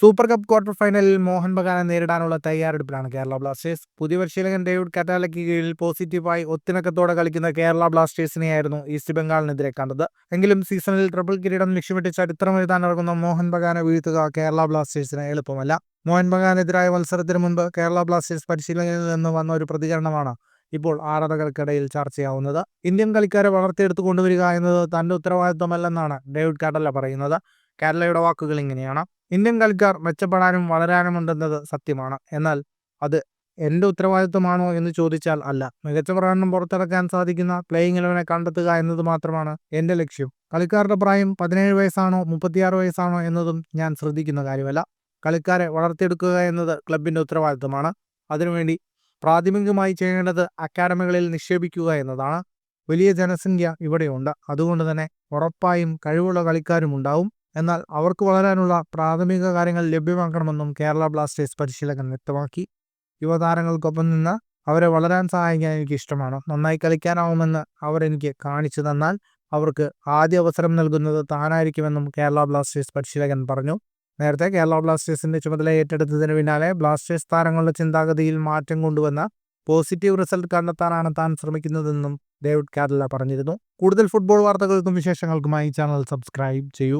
Super cup quarter ഫൈനലിൽ മോഹൻ ബഗാനെ നേരിടാനുള്ള തയ്യാറെടുപ്പിലാണ് കേരള ബ്ലാസ്റ്റേഴ്സ്. പുതിയ പരിശീലകൻ ഡേവിഡ് കറ്റാലയ്ക്ക് കീഴിൽ പോസിറ്റീവായി ഒത്തിണക്കത്തോടെ കളിക്കുന്ന കേരള ബ്ലാസ്റ്റേഴ്സിനെയായിരുന്നു ഈസ്റ്റ് ബംഗാളിനെതിരെ കണ്ടത്. എങ്കിലും സീസണിൽ ട്രിപ്പിൾ കിരീടം ലക്ഷ്യമിട്ട് ചരിത്രം എഴുതാനിറങ്ങുന്ന മോഹൻ ബഗാനെ വീഴ്ത്തുക കേരള ബ്ലാസ്റ്റേഴ്സിന് എളുപ്പമല്ല. മോഹൻ ബഗാനെതിരായ മത്സരത്തിന് മുൻപ് കേരള ബ്ലാസ്റ്റേഴ്സ് പരിശീലകനിൽ നിന്ന് വന്ന ഒരു പ്രതികരണമാണ് ഇപ്പോൾ ആരാധകർക്കിടയിൽ ചർച്ചയാവുന്നത്. ഇന്ത്യൻ കളിക്കാരെ വളർത്തിയെടുത്തു കൊണ്ടുവരിക എന്നത് തന്റെ ഉത്തരവാദിത്വമല്ലെന്നാണ് ഡേവിഡ് കാട്ടല പറയുന്നത്. കാറ്റലയുടെ വാക്കുകൾ ഇങ്ങനെയാണ്. ഇന്ത്യൻ കളിക്കാർ മെച്ചപ്പെടാനും വളരാനും ഉണ്ടെന്നത് സത്യമാണ്. എന്നാൽ അത് എന്റെ ഉത്തരവാദിത്വമാണോ എന്ന് ചോദിച്ചാൽ അല്ല. മികച്ച പ്രകടനം പുറത്തിറക്കാൻ സാധിക്കുന്ന പ്ലേയിങ് ഇലവനെ കണ്ടെത്തുക എന്നത് മാത്രമാണ് എന്റെ ലക്ഷ്യം. കളിക്കാരുടെ പ്രായം പതിനേഴ് വയസ്സാണോ മുപ്പത്തിയാറ് വയസ്സാണോ എന്നതും ഞാൻ ശ്രദ്ധിക്കുന്ന കാര്യമല്ല. കളിക്കാരെ വളർത്തിയെടുക്കുക എന്നത് ക്ലബിന്റെ ഉത്തരവാദിത്വമാണ്. അതിനുവേണ്ടി പ്രാഥമികമായി ചെയ്യേണ്ടത് അക്കാഡമികളിൽ നിക്ഷേപിക്കുക എന്നതാണ്. വലിയ ജനസംഖ്യ ഇവിടെയുണ്ട്. അതുകൊണ്ട് തന്നെ ഉറപ്പായും കഴിവുള്ള കളിക്കാരും ഉണ്ടാവും. എന്നാൽ അവർക്ക് വളരാനുള്ള പ്രാഥമിക കാര്യങ്ങൾ ലഭ്യമാക്കണമെന്നും കേരള ബ്ലാസ്റ്റേഴ്സ് പരിശീലകൻ വ്യക്തമാക്കി. യുവതാരങ്ങൾക്കൊപ്പം നിന്ന് അവരെ വളരാൻ സഹായിക്കാൻ എനിക്ക് ഇഷ്ടമാണ്. നന്നായി കളിക്കാനാവുമെന്ന് അവർ എനിക്ക് കാണിച്ചു തന്നാൽ അവർക്ക് ആദ്യ അവസരം നൽകുന്നത് താനായിരിക്കുമെന്നും കേരള ബ്ലാസ്റ്റേഴ്സ് പരിശീലകൻ പറഞ്ഞു. നേരത്തെ കേരള ബ്ലാസ്റ്റേഴ്സിന്റെ ചുമതല ഏറ്റെടുത്തതിന് പിന്നാലെ ബ്ലാസ്റ്റേഴ്സ് താരങ്ങളുടെ ചിന്താഗതിയിൽ മാറ്റം കൊണ്ടുവന്ന പോസിറ്റീവ് റിസൾട്ട് കണ്ടെത്താനാണ് താൻ ശ്രമിക്കുന്നതെന്നും ഡേവിഡ് കാരല പറഞ്ഞിരുന്നു. കൂടുതൽ ഫുട്ബോൾ വാർത്തകൾക്കും വിശേഷങ്ങൾക്കുമായി ചാനൽ സബ്സ്ക്രൈബ് ചെയ്യൂ.